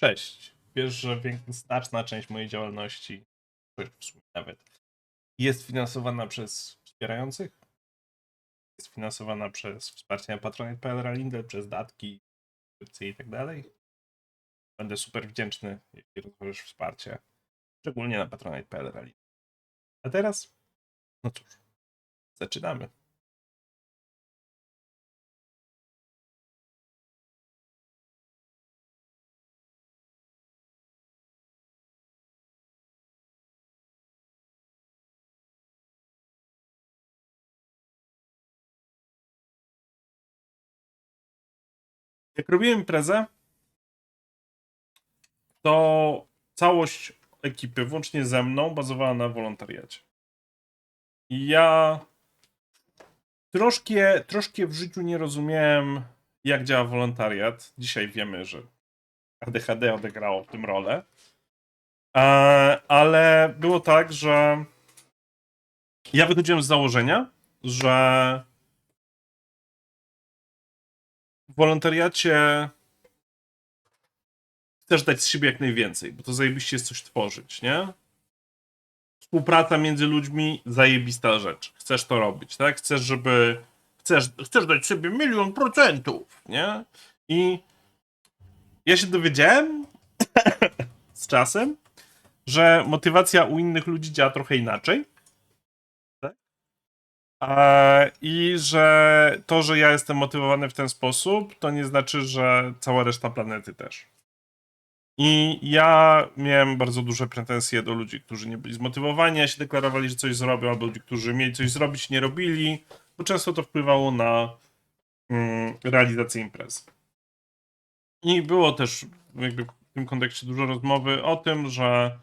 Cześć. Wiesz, że znaczna część mojej działalności, nawet, jest finansowana przez wspierających. Jest finansowana przez wsparcie na Patronite.pl Ralinde, przez datki, subskrypcje i tak dalej. Będę super wdzięczny, jeśli rozważysz wsparcie. Szczególnie na Patronite.pl Ralinde. A teraz? No cóż, zaczynamy. Jak robiłem imprezę, to całość ekipy, włącznie ze mną, bazowała na wolontariacie. I ja troszkę, troszkę w życiu nie rozumiałem, jak działa wolontariat. Dzisiaj wiemy, że ADHD odegrało w tym rolę. E, ale było tak, że ja wychodziłem z założenia, że wolontariacie chcesz dać z siebie jak najwięcej, bo to zajebiście jest coś tworzyć, nie? Współpraca między ludźmi, zajebista rzecz. Chcesz to robić, tak? Chcesz, żeby... Chcesz, chcesz dać sobie milion procentów, nie? I ja się dowiedziałem z czasem, że motywacja u innych ludzi działa trochę inaczej. I że to, że ja jestem motywowany w ten sposób, to nie znaczy, że cała reszta planety też. I ja miałem bardzo duże pretensje do ludzi, którzy nie byli zmotywowani, a się deklarowali, że coś zrobią, albo ludzi, którzy mieli coś zrobić, nie robili, bo często to wpływało na mm, realizację imprez. I było też jakby w tym kontekście dużo rozmowy o tym, że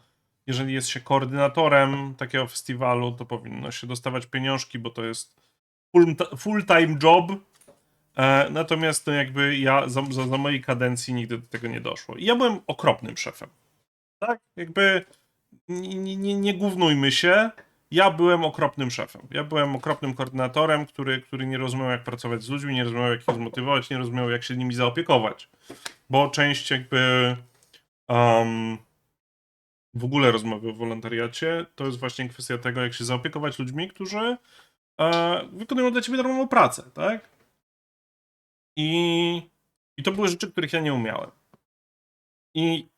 jeżeli jest się koordynatorem takiego festiwalu, to powinno się dostawać pieniążki, bo to jest full- full-time job. E, natomiast no jakby ja za, za, za mojej kadencji nigdy do tego nie doszło. I ja byłem okropnym szefem. Tak? Jakby nie, nie, nie gównujmy się. Ja byłem okropnym szefem. Ja byłem okropnym koordynatorem, który, który nie rozumiał, jak pracować z ludźmi, nie rozumiał, jak ich zmotywować, nie rozumiał, jak się nimi zaopiekować. Bo część jakby um, w ogóle rozmowy o wolontariacie to jest właśnie kwestia tego, jak się zaopiekować ludźmi, którzy e, wykonują dla ciebie darmową pracę, tak? I, I to były rzeczy, których ja nie umiałem. I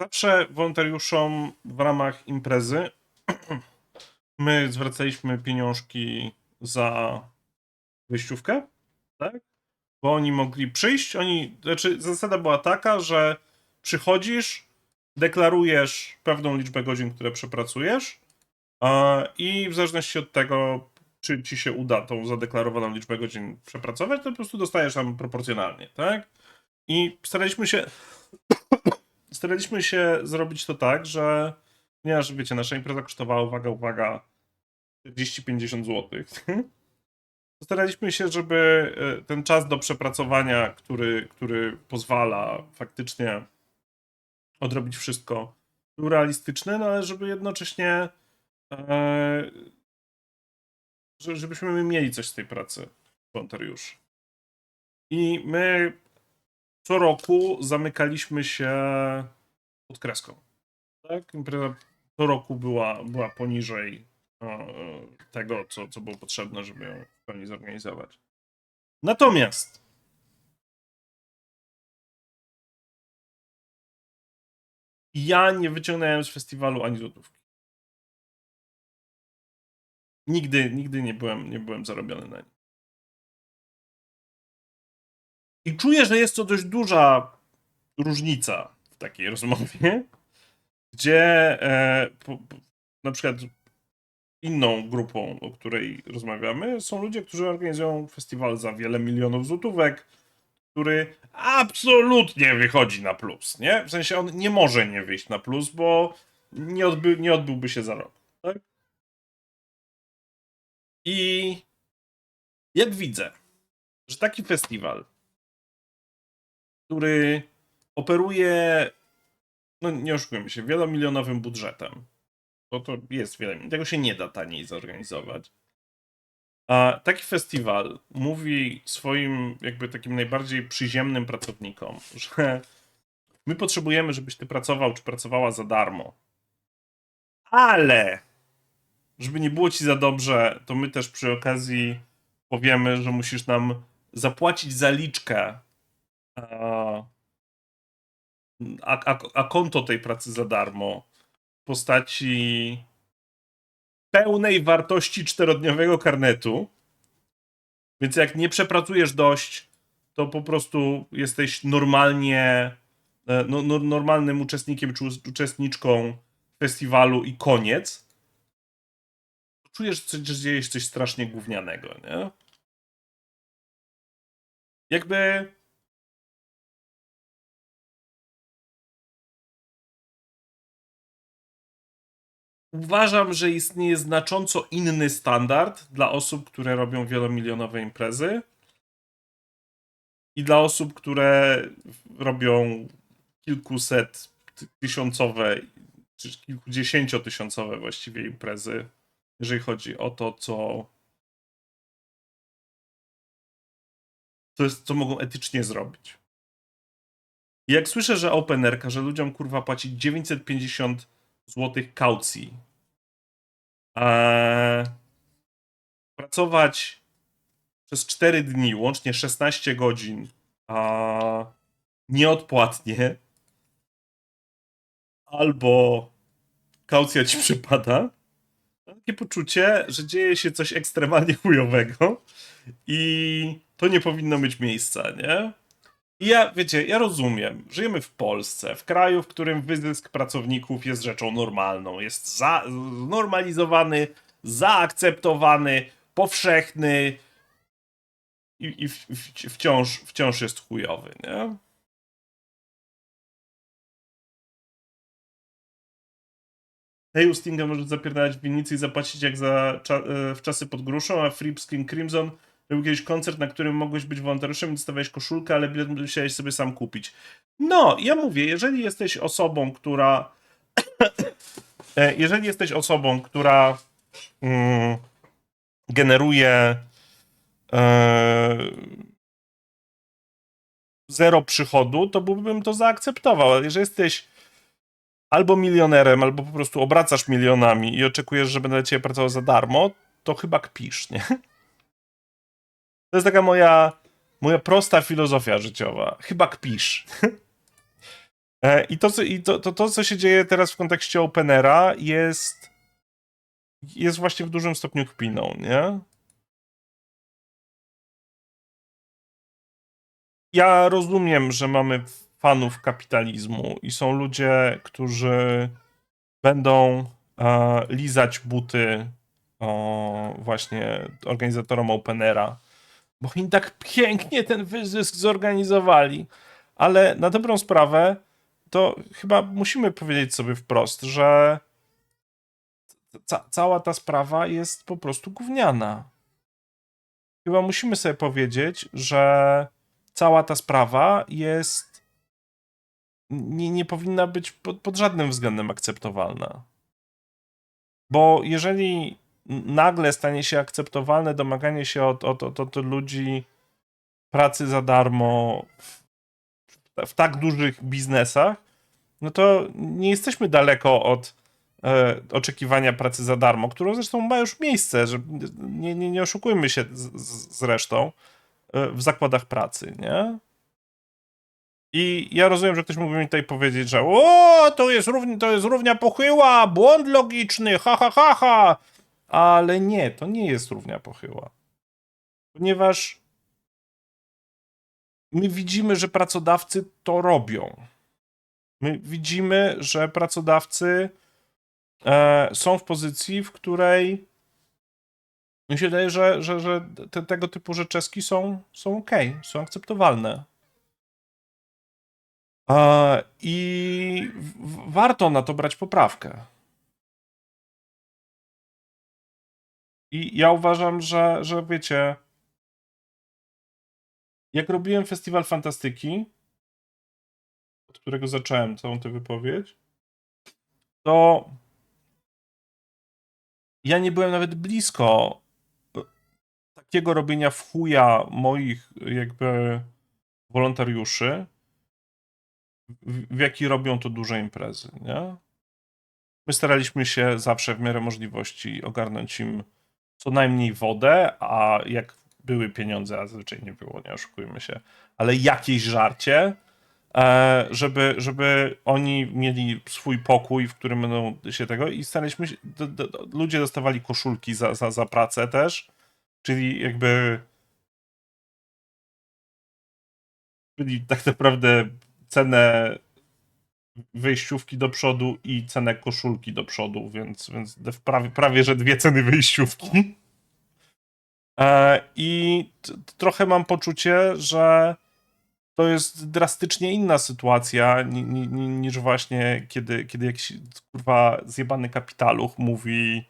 zawsze wolontariuszom w ramach imprezy my zwracaliśmy pieniążki za wyjściówkę, tak? Bo oni mogli przyjść, oni, znaczy zasada była taka, że przychodzisz, deklarujesz pewną liczbę godzin, które przepracujesz i w zależności od tego, czy ci się uda tą zadeklarowaną liczbę godzin przepracować, to po prostu dostajesz tam proporcjonalnie, tak? I staraliśmy się staraliśmy się zrobić to tak, że ponieważ wiecie, nasza impreza kosztowała, uwaga, uwaga, 40-50 zł. Staraliśmy się, żeby e, ten czas do przepracowania, który, który pozwala faktycznie odrobić wszystko, był realistyczny, no ale żeby jednocześnie e, że- żebyśmy mieli coś z tej pracy wolontariuszy. I my co roku zamykaliśmy się pod kreską. Tak? Impreza co roku była, była poniżej e, tego, co, co było potrzebne, żeby ją w pełni zorganizować. Natomiast ja nie wyciągnąłem z festiwalu ani złotówki. Nigdy, nigdy nie byłem, nie byłem zarobiony na nim. I czuję, że jest to dość duża różnica w takiej rozmowie, gdzie e, po, po, na przykład inną grupą, o której rozmawiamy, są ludzie, którzy organizują festiwal za wiele milionów złotówek, który absolutnie wychodzi na plus, nie? W sensie on nie może nie wyjść na plus, bo nie, odby, nie odbyłby się za rok, tak? I jak widzę, że taki festiwal, który operuje, no nie oszukujmy się, wielomilionowym budżetem, bo to jest wiele, tego się nie da taniej zorganizować. A taki festiwal mówi swoim jakby takim najbardziej przyziemnym pracownikom, że My potrzebujemy, żebyś ty pracował czy pracowała za darmo. Ale, żeby nie było ci za dobrze, to my też przy okazji powiemy, że musisz nam zapłacić zaliczkę a, a, a, konto tej pracy za darmo w postaci pełnej wartości czterodniowego karnetu. Więc jak nie przepracujesz dość, to po prostu jesteś normalnie e, no, no, normalnym uczestnikiem czy uczestniczką festiwalu i koniec. Czujesz, że dzieje się coś strasznie gównianego, nie? Jakby Uważam, że istnieje znacząco inny standard dla osób, które robią wielomilionowe imprezy i dla osób, które robią kilkuset ty- tysiącowe czy kilkudziesięciotysiącowe właściwie imprezy, jeżeli chodzi o to, co to jest, co mogą etycznie zrobić. I jak słyszę, że OpenR każe ludziom kurwa płacić 950 złotych kaucji. Eee, pracować przez 4 dni, łącznie 16 godzin, a nieodpłatnie, albo kaucja ci przypada. Mam takie poczucie, że dzieje się coś ekstremalnie chujowego i to nie powinno mieć miejsca, nie? I ja, wiecie, ja rozumiem, żyjemy w Polsce, w kraju, w którym wyzysk pracowników jest rzeczą normalną, jest za, znormalizowany, zaakceptowany, powszechny i, i w, w, wciąż, wciąż jest chujowy, nie? Hej, Stinga może zapierdalać w winnicy i zapłacić jak za cza- e, w czasy pod gruszą, a Free Skin Crimson robił kiedyś koncert, na którym mogłeś być wolontariuszem i dostawałeś koszulkę, ale bilet musiałeś sobie sam kupić. No, ja mówię, jeżeli jesteś osobą, która e, jeżeli jesteś osobą, która mm, generuje e, zero przychodu, to byłbym to zaakceptował. Ale jeżeli jesteś albo milionerem, albo po prostu obracasz milionami i oczekujesz, że będę ciebie pracował za darmo, to chyba kpisz, nie? To jest taka moja, moja prosta filozofia życiowa. Chyba kpisz. E, I, to, co, i to, to, to, co się dzieje teraz w kontekście Openera, jest, jest właśnie w dużym stopniu kpiną, nie? Ja rozumiem, że mamy fanów kapitalizmu i są ludzie, którzy będą e, lizać buty o, właśnie organizatorom Openera, bo oni tak pięknie ten wyzysk zorganizowali. Ale na dobrą sprawę, to chyba musimy powiedzieć sobie wprost, że ca- cała ta sprawa jest po prostu gówniana. Chyba musimy sobie powiedzieć, że cała ta sprawa jest. Nie, nie powinna być pod, pod żadnym względem akceptowalna. Bo jeżeli nagle stanie się akceptowalne domaganie się od, od, od, od ludzi pracy za darmo w, w tak dużych biznesach, no to nie jesteśmy daleko od e, oczekiwania pracy za darmo, którą zresztą ma już miejsce, że nie, nie, nie oszukujmy się z, z, zresztą e, w zakładach pracy, nie? I ja rozumiem, że ktoś mógłby mi tutaj powiedzieć, że o, to jest, równi, to jest równia pochyła, błąd logiczny, ha, ha, ha, ha. Ale nie, to nie jest równia pochyła. Ponieważ my widzimy, że pracodawcy to robią. My widzimy, że pracodawcy e, są w pozycji, w której mi się wydaje, że, że, że te, tego typu rzeczeski są, są ok, są akceptowalne. E, I w, warto na to brać poprawkę. I ja uważam, że, że wiecie, jak robiłem festiwal fantastyki, od którego zacząłem całą tę wypowiedź, to ja nie byłem nawet blisko takiego robienia w chuja moich jakby wolontariuszy, w jaki robią to duże imprezy, nie? My staraliśmy się zawsze w miarę możliwości ogarnąć im co najmniej wodę, a jak były pieniądze, a zazwyczaj nie było, nie oszukujmy się, ale jakieś żarcie, e, żeby, żeby oni mieli swój pokój, w którym będą się tego i staraliśmy się, do, do, do, ludzie dostawali koszulki za, za, za pracę też, czyli jakby czyli tak naprawdę cenę wejściówki do przodu i cenę koszulki do przodu, więc, więc prawie, prawie że dwie ceny wejściówki. E, I trochę mam poczucie, że to jest drastycznie inna sytuacja ni, ni, ni, niż właśnie kiedy, kiedy jakiś kurwa zjebany kapitaluch mówi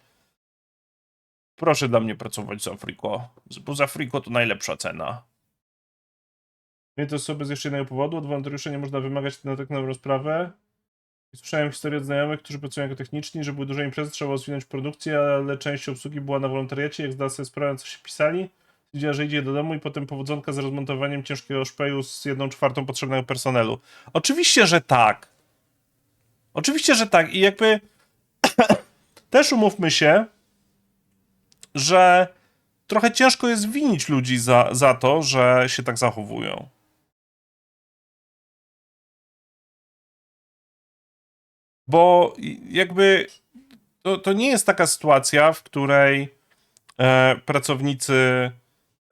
proszę dla mnie pracować z Afriko, bo z Afriko to najlepsza cena. Mnie to osoby z jeszcze jednego powodu. Od wolontariuszy nie można wymagać na taką rozprawę. I Słyszałem historię od znajomych, którzy pracują jako techniczni, że były duże imprezy, trzeba było zwinąć produkcję, ale część obsługi była na wolontariacie. Jak zdała sobie sprawę, co się pisali, stwierdziła, że idzie do domu i potem powodzonka z rozmontowaniem ciężkiego szpeju z jedną czwartą potrzebnego personelu. Oczywiście, że tak. Oczywiście, że tak. I jakby też umówmy się, że trochę ciężko jest winić ludzi za, za to, że się tak zachowują. Bo jakby to, to nie jest taka sytuacja, w której e, pracownicy,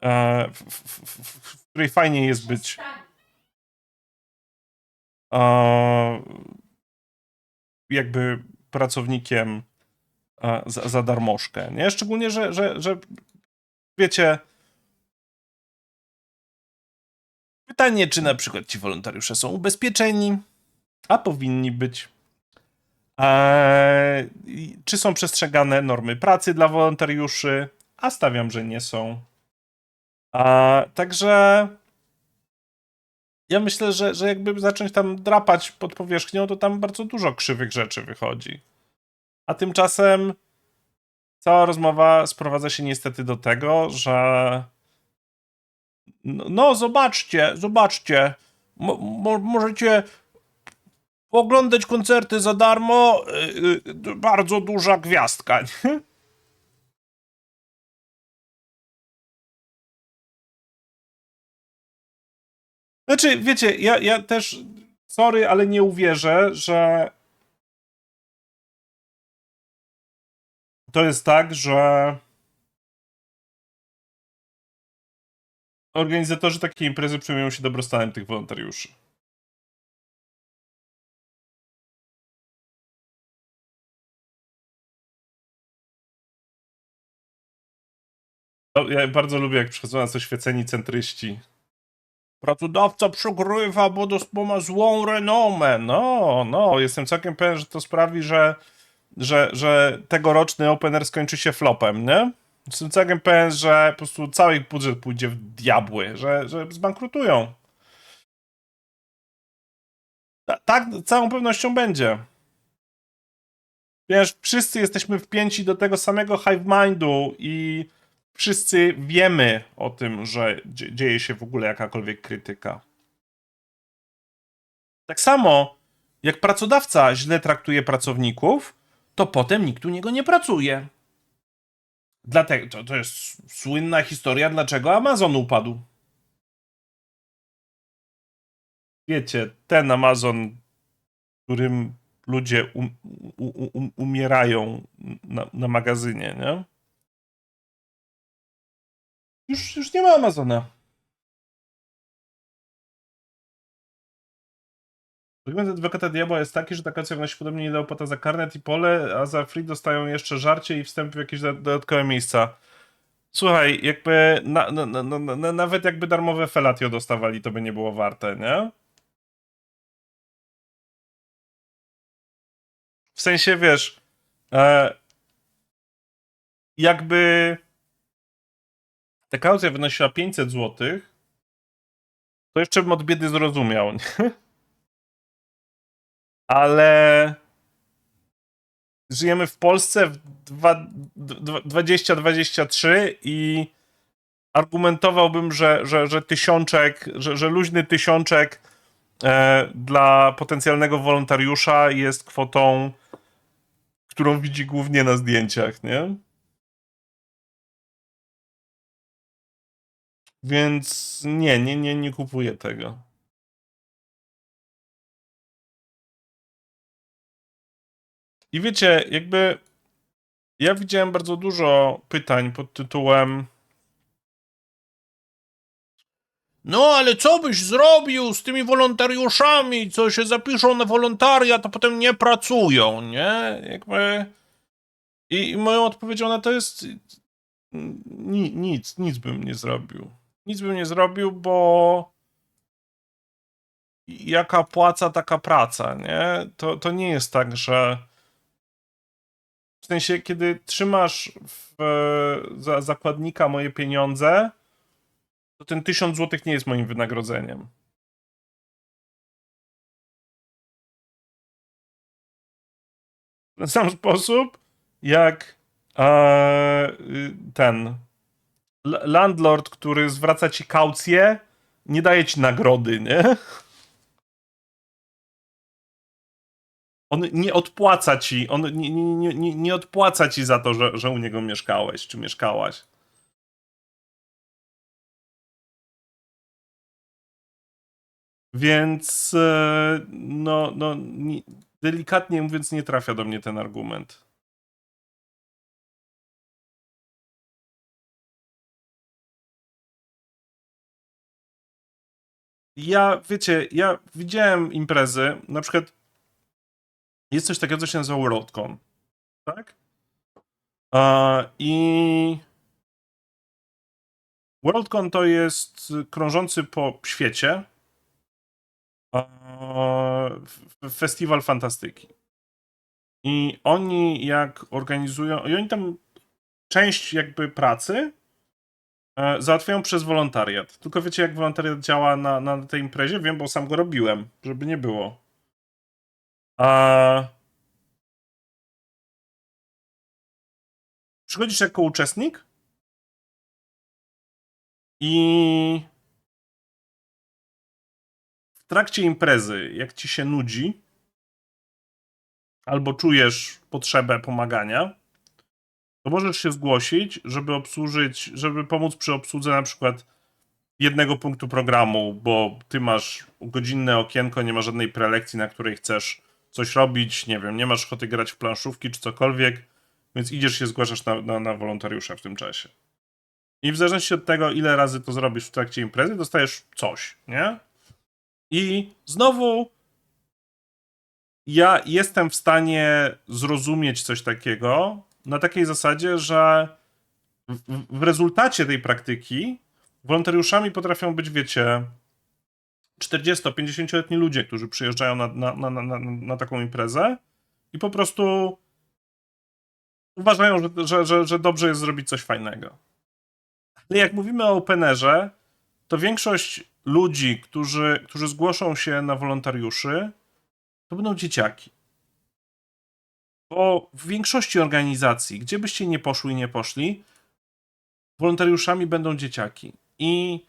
e, w, w, w, w której fajnie jest być e, jakby pracownikiem e, za, za darmożkę, nie? Szczególnie, że, że, że wiecie, pytanie, czy na przykład ci wolontariusze są ubezpieczeni, a powinni być. I czy są przestrzegane normy pracy dla wolontariuszy? A stawiam, że nie są. Także ja myślę, że, że jakby zacząć tam drapać pod powierzchnią, to tam bardzo dużo krzywych rzeczy wychodzi. A tymczasem cała rozmowa sprowadza się niestety do tego, że no, no zobaczcie, zobaczcie, mo, mo, możecie oglądać koncerty za darmo, yy, yy, bardzo duża gwiazdka. Znaczy, wiecie, ja, ja też, sorry, ale nie uwierzę, że to jest tak, że organizatorzy takiej imprezy przejmują się dobrostanem tych wolontariuszy. Ja bardzo lubię, jak przychodzą nas oświeceni centryści. Pracodawca przegrywa, bo, ma złą renomę. No, no, jestem całkiem pewien, że to sprawi, że, że, że tegoroczny Open Air skończy się flopem, nie? Jestem całkiem pewien, że po prostu cały budżet pójdzie w diabły, że, że zbankrutują. Ta, tak, całą pewnością będzie. Wiesz, wszyscy jesteśmy wpięci do tego samego hive mindu i wszyscy wiemy o tym, że dzie- dzieje się w ogóle jakakolwiek krytyka. Tak samo, jak pracodawca źle traktuje pracowników, to potem nikt u niego nie pracuje. Dlatego to, to jest słynna historia, dlaczego Amazon upadł. Wiecie, ten Amazon, którym ludzie um, u, u, umierają na, na magazynie, nie? Już, już nie ma Amazona. Argument adwokata diabła jest taki, że taka wnosi podobnie nie opłata za karnet i pole, a za free dostają jeszcze żarcie i wstęp w jakieś do- dodatkowe miejsca. Słuchaj, jakby na, na, na, nawet jakby darmowe felatio dostawali, to by nie było warte, nie? W sensie, wiesz, e, jakby ta kaucja wynosiła 500 zł, to jeszcze bym od biedy zrozumiał, nie? Ale żyjemy w Polsce w dwa- dwa- 2023 i argumentowałbym, że, że, że tysiączek, że, że luźny tysiączek e, dla potencjalnego wolontariusza jest kwotą, którą widzi głównie na zdjęciach, nie? Więc nie, nie, nie, nie kupuję tego. I wiecie, jakby ja widziałem bardzo dużo pytań pod tytułem No, ale co byś zrobił z tymi wolontariuszami, co się zapiszą na wolontariat, a potem nie pracują, nie? Jakby... I, i moją odpowiedzią na to jest ni, nic, nic bym nie zrobił. Nic bym nie zrobił, bo jaka płaca, taka praca, nie? To, to nie jest tak, że w sensie, kiedy trzymasz w, za zakładnika moje pieniądze, to ten 1000 zł nie jest moim wynagrodzeniem. W ten sam sposób, jak e, ten landlord, który zwraca ci kaucję, nie daje ci nagrody, nie? On nie odpłaca ci, on nie, nie, nie, nie, odpłaca ci za to, że, że u niego mieszkałeś, czy mieszkałaś. Więc e, no, no nie, delikatnie mówiąc, nie trafia do mnie ten argument. Ja, wiecie, ja widziałem imprezy, na przykład jest coś takiego, co się nazywa WorldCon, tak? I WorldCon to jest krążący po świecie festiwal fantastyki. I oni jak organizują, i oni tam część jakby pracy załatwiają przez wolontariat. Tylko wiecie jak wolontariat działa na, na tej imprezie? Wiem, bo sam go robiłem, żeby nie było. A... Przychodzisz jako uczestnik i w trakcie imprezy, jak ci się nudzi, albo czujesz potrzebę pomagania, to możesz się zgłosić, żeby obsłużyć, żeby pomóc przy obsłudze na przykład jednego punktu programu, bo ty masz godzinne okienko, nie ma żadnej prelekcji, na której chcesz coś robić, nie wiem, nie masz ochoty grać w planszówki czy cokolwiek, więc idziesz się zgłaszasz na, na, na wolontariusza w tym czasie. I w zależności od tego, ile razy to zrobisz w trakcie imprezy, dostajesz coś, nie? I znowu ja jestem w stanie zrozumieć coś takiego na takiej zasadzie, że w, w rezultacie tej praktyki wolontariuszami potrafią być, wiecie, 40-50-letni ludzie, którzy przyjeżdżają na, na, na, na, taką imprezę i po prostu uważają, że, że, że, że dobrze jest zrobić coś fajnego. Ale jak mówimy o openerze, to większość ludzi, którzy, którzy zgłoszą się na wolontariuszy, to będą dzieciaki. Bo w większości organizacji, gdzie byście nie poszły i nie poszli, wolontariuszami będą dzieciaki. I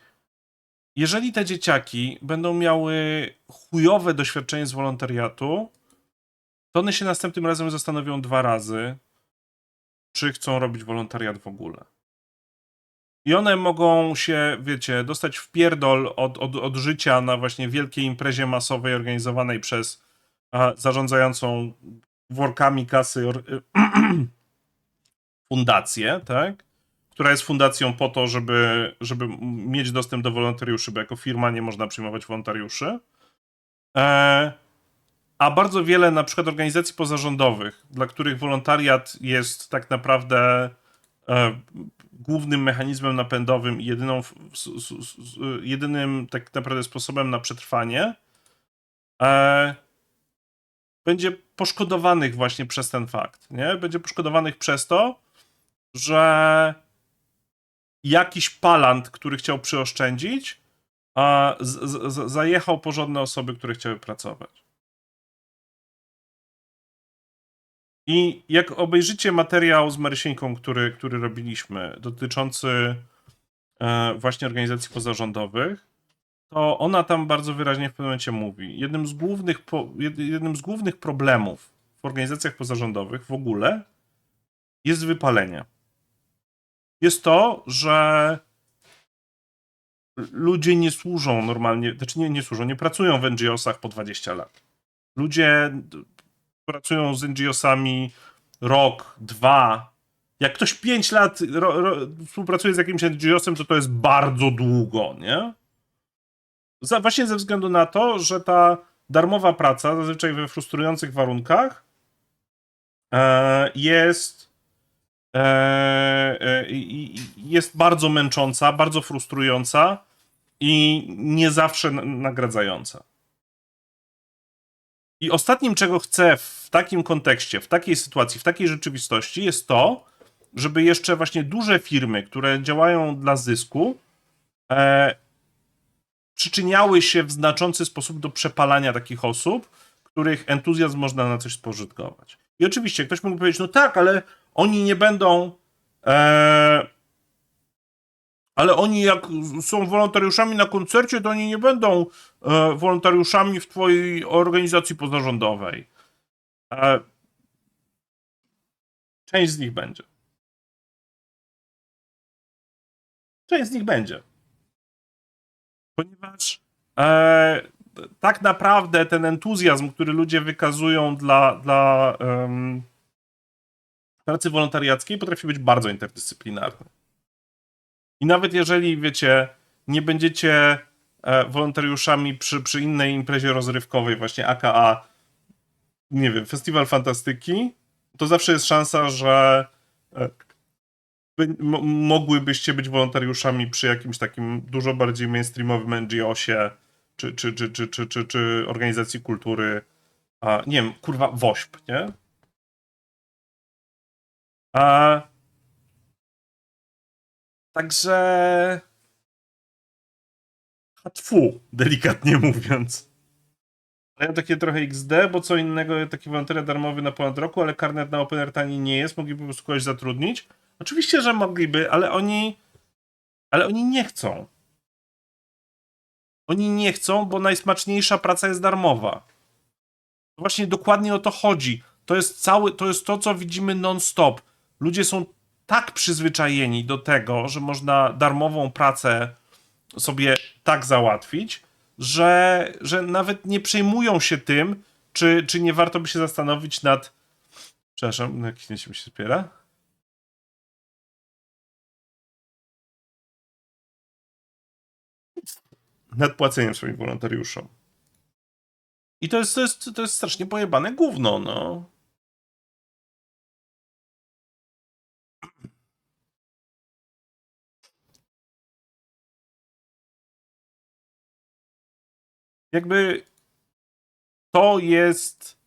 jeżeli te dzieciaki będą miały chujowe doświadczenie z wolontariatu, to one się następnym razem zastanowią dwa razy, czy chcą robić wolontariat w ogóle. I one mogą się, wiecie, dostać w pierdol od, od, od życia na właśnie wielkiej imprezie masowej organizowanej przez a, zarządzającą workami kasy fundację, tak? Która jest fundacją po to, żeby, żeby mieć dostęp do wolontariuszy, bo jako firma nie można przyjmować wolontariuszy. E, a bardzo wiele na przykład organizacji pozarządowych, dla których wolontariat jest tak naprawdę e, głównym mechanizmem napędowym i jedyną, jedynym tak naprawdę sposobem na przetrwanie, e, będzie poszkodowanych właśnie przez ten fakt. Nie? Będzie poszkodowanych przez to, że jakiś palant, który chciał przyoszczędzić, a zajechał porządne osoby, które chciały pracować. I jak obejrzycie materiał z Marysieńką, który, który robiliśmy, dotyczący e, właśnie organizacji pozarządowych, to ona tam bardzo wyraźnie w pewnym momencie mówi. Jednym z głównych, jednym z głównych problemów w organizacjach pozarządowych w ogóle jest wypalenie. Jest to, że ludzie nie służą normalnie, znaczy nie, nie służą, nie pracują w NGO-sach po 20 lat. Ludzie pracują z NGO-sami rok, dwa. Jak ktoś 5 lat ro, ro, współpracuje z jakimś NGO-sem, to to jest bardzo długo, nie? Za, właśnie ze względu na to, że ta darmowa praca, zazwyczaj we frustrujących warunkach, e, jest, e, e, jest bardzo męcząca, bardzo frustrująca i nie zawsze nagradzająca. I ostatnim, czego chcę w takim kontekście, w takiej sytuacji, w takiej rzeczywistości, jest to, żeby jeszcze właśnie duże firmy, które działają dla zysku, e, przyczyniały się w znaczący sposób do przepalania takich osób, których entuzjazm można na coś spożytkować. I oczywiście ktoś mógł powiedzieć, no tak, ale oni nie będą. E, ale oni, jak są wolontariuszami na koncercie, to oni nie będą e, wolontariuszami w Twojej organizacji pozarządowej. E, część z nich będzie. Część z nich będzie. Ponieważ e, tak naprawdę ten entuzjazm, który ludzie wykazują dla, dla em, pracy wolontariackiej, potrafi być bardzo interdyscyplinarny. I nawet jeżeli, wiecie, nie będziecie e, wolontariuszami przy, przy innej imprezie rozrywkowej, właśnie AKA, nie wiem, Festiwal Fantastyki, to zawsze jest szansa, że e, mogłybyście być wolontariuszami przy jakimś takim dużo bardziej mainstreamowym NGO-sie, czy, czy, czy, czy, czy, czy, czy organizacji kultury, a, nie wiem, kurwa, WOŚP, nie? A, także hatfu, delikatnie mówiąc. Ja takie trochę XD, bo co innego taki wolontariat darmowy na ponad roku, ale karnet na Open Air tani nie jest, mogliby po prostu kogoś zatrudnić. Oczywiście, że mogliby, ale oni ale oni nie chcą. Oni nie chcą, bo najsmaczniejsza praca jest darmowa. Właśnie dokładnie o to chodzi. To jest cały, to jest to, co widzimy non-stop. Ludzie są tak przyzwyczajeni do tego, że można darmową pracę sobie tak załatwić, że, że nawet nie przejmują się tym, czy, czy nie warto by się zastanowić nad. Przepraszam, na jakiś się się spiera? Nad płaceniem swoim wolontariuszom. I to jest, to jest, to jest strasznie pojebane gówno, no. Jakby to jest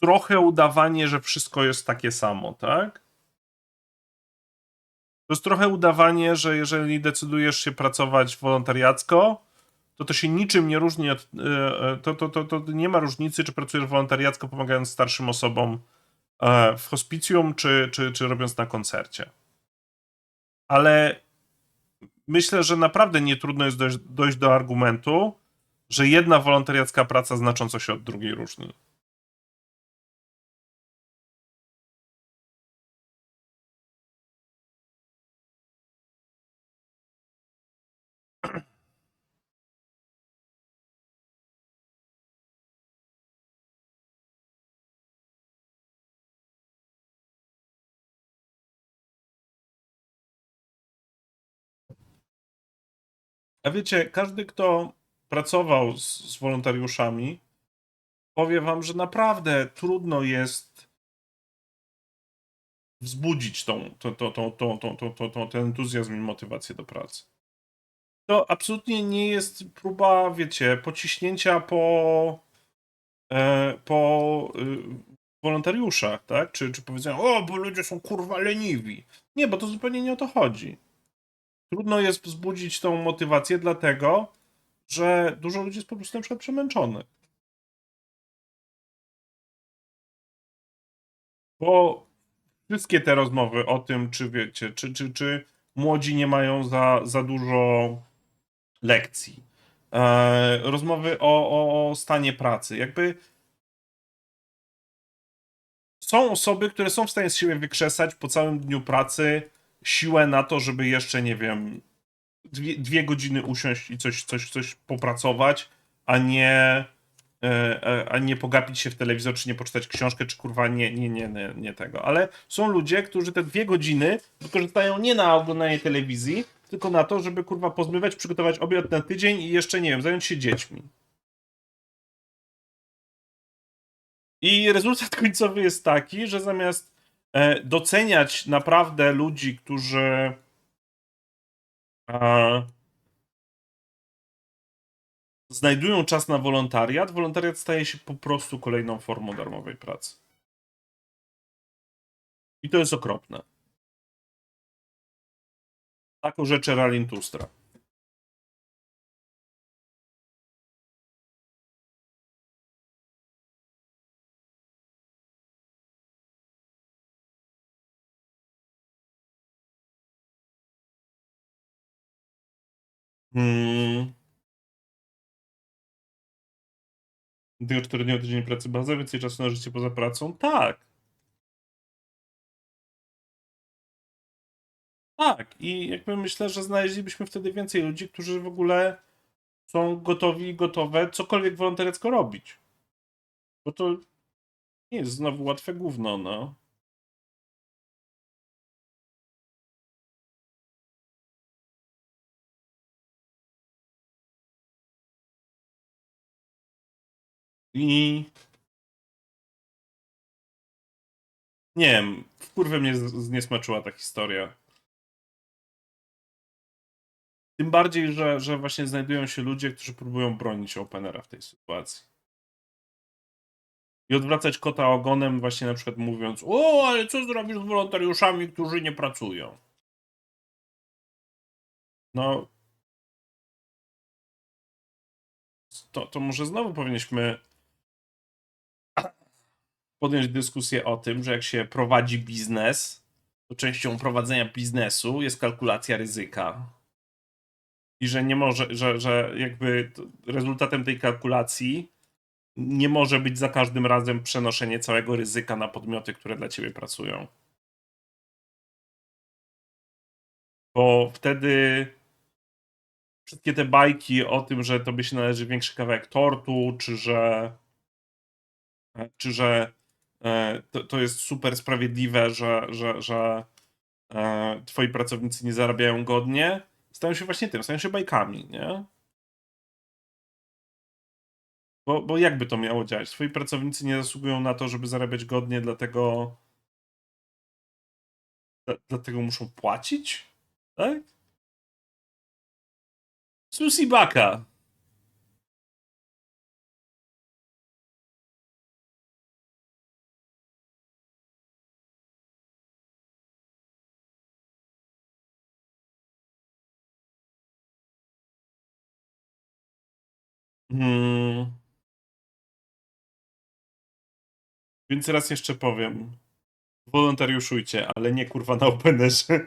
trochę udawanie, że wszystko jest takie samo, tak? To jest trochę udawanie, że jeżeli decydujesz się pracować wolontariacko, to to się niczym nie różni od. e, e, To, to, to, to nie ma różnicy, czy pracujesz wolontariacko pomagając starszym osobom e, w hospicjum, czy, czy, czy robiąc na koncercie. Ale myślę, że naprawdę nie trudno jest dojść, dojść do argumentu, że jedna wolontariacka praca znacząco się od drugiej różni. A wiecie, każdy, kto pracował z, z wolontariuszami, powie wam, że naprawdę trudno jest wzbudzić tą, ten entuzjazm i motywację do pracy. To absolutnie nie jest próba, wiecie, pociśnięcia po, e, po y, wolontariuszach, tak? Czy, czy powiedzenia, o, bo ludzie są kurwa leniwi. Nie, bo to zupełnie nie o to chodzi. Trudno jest wzbudzić tą motywację, dlatego, że dużo ludzi jest po prostu na przykład przemęczonych. Bo wszystkie te rozmowy o tym, czy wiecie, czy, czy, czy młodzi nie mają za, za dużo lekcji, e, rozmowy o, o, o stanie pracy. Jakby są osoby, które są w stanie z siebie wykrzesać po całym dniu pracy siłę na to, żeby jeszcze, nie wiem, dwie, dwie godziny usiąść i coś, coś, coś popracować, a nie, e, e, a nie pogapić się w telewizor, czy nie poczytać książkę, czy kurwa nie, nie, nie, nie, nie tego. Ale są ludzie, którzy te dwie godziny wykorzystają nie na oglądanie telewizji, tylko na to, żeby kurwa pozmywać, przygotować obiad na tydzień i jeszcze, nie wiem, zająć się dziećmi. I rezultat końcowy jest taki, że zamiast doceniać naprawdę ludzi, którzy e, znajdują czas na wolontariat, wolontariat staje się po prostu kolejną formą darmowej pracy. I to jest okropne. Taką rzeczy Ralin Tustra. Hmm. Tylko 4 dni tydzień pracy bazy, więcej czasu na życie poza pracą? Tak. Tak. I jakby myślę, że znaleźlibyśmy wtedy więcej ludzi, którzy w ogóle są gotowi i gotowe cokolwiek wolontariacko robić. Bo to nie jest znowu łatwe gówno, no. I nie wiem, w kurwę mnie zniesmaczyła ta historia. Tym bardziej, że, że właśnie znajdują się ludzie, którzy próbują bronić Openera w tej sytuacji. I odwracać kota ogonem, właśnie na przykład mówiąc: O, ale co zrobisz z wolontariuszami, którzy nie pracują? No. To, to może znowu powinniśmy podjąć dyskusję o tym, że jak się prowadzi biznes, to częścią prowadzenia biznesu jest kalkulacja ryzyka. I że nie może, że, że jakby rezultatem tej kalkulacji nie może być za każdym razem przenoszenie całego ryzyka na podmioty, które dla ciebie pracują. Bo wtedy wszystkie te bajki o tym, że tobie się należy większy kawałek tortu, czy że czy że to, to jest super sprawiedliwe, że, że, że e, twoi pracownicy nie zarabiają godnie, stają się właśnie tym, stają się bajkami, nie? Bo, bo jakby to miało działać? Twoi pracownicy nie zasługują na to, żeby zarabiać godnie, dlatego dla- dlatego muszą płacić? Tak? Susi Baka. Hmm. Więc raz jeszcze powiem. Wolontariuszujcie, ale nie kurwa na openerze.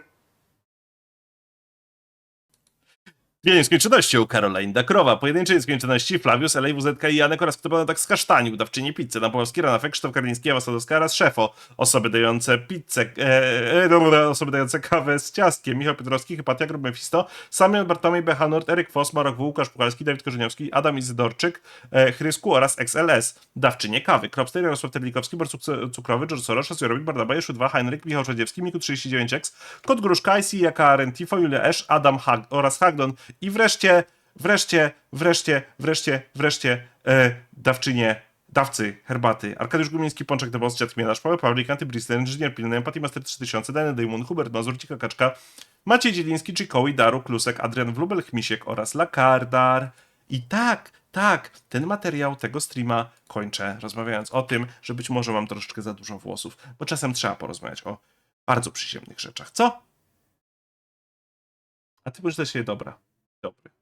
Dwie nieskończoności u Caroline Dakrowa, pojedyncze nieskończoności Flavius, Elej, i Janek oraz kto tak z kasztaniu, dawczyni pizzy, na Polski, Ranafek, Krzysztof Karliński, Ewa Sadowska oraz Szefo, osoby dające pizzę, e, e, dobra, osoby dające kawę z ciastkiem, Michał Piotrowski, Hypatia, Grub Mephisto, Samuel Bartomiej, Bechanort, Eryk Fos, Marok W, Łukasz Pukalski, Dawid Korzeniowski, Adam Izydorczyk, e, Chrysku oraz XLS, dawczynie kawy, Kropster, Jarosław Terlikowski, Borsuk Cukrowy, George Soros, Sosjorowik, Bardabaje, 2 Heinrich, Michał Czadziewski, Miku 39X, Kot Gruszka, Julia Esz, Adam Hag oraz Hagdon i wreszcie, wreszcie, wreszcie, wreszcie, wreszcie e, dawczynie, dawcy herbaty. Arkadiusz Gumiński, Pączek de Boss, Dziad Chmielarz, Paweł Pawlik, Antybristler, Inżynier Pilny, Empatii Master 3000, Dany Dejmun, Hubert Mazur, Cika Kaczka, Maciej Dzieliński, Czykoły, Daru, Klusek, Adrian Wlubel, Chmisiek oraz Lakardar. I tak, tak, ten materiał tego streama kończę, rozmawiając o tym, że być może mam troszeczkę za dużo włosów, bo czasem trzeba porozmawiać o bardzo przyziemnych rzeczach. Co? A ty byś dla siebie dobra. добрый.